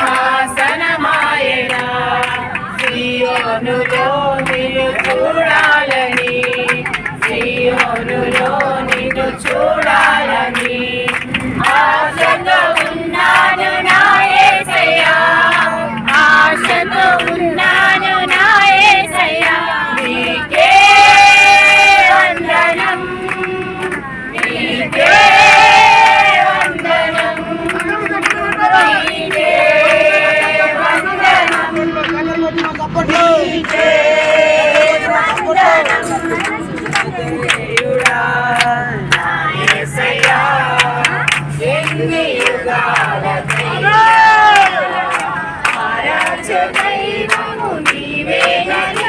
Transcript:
సింహాసనమాయనా సియోనులో నిన్ను చూడాలని. సియోనులో ఆరాధ్య దైవము నీవేనని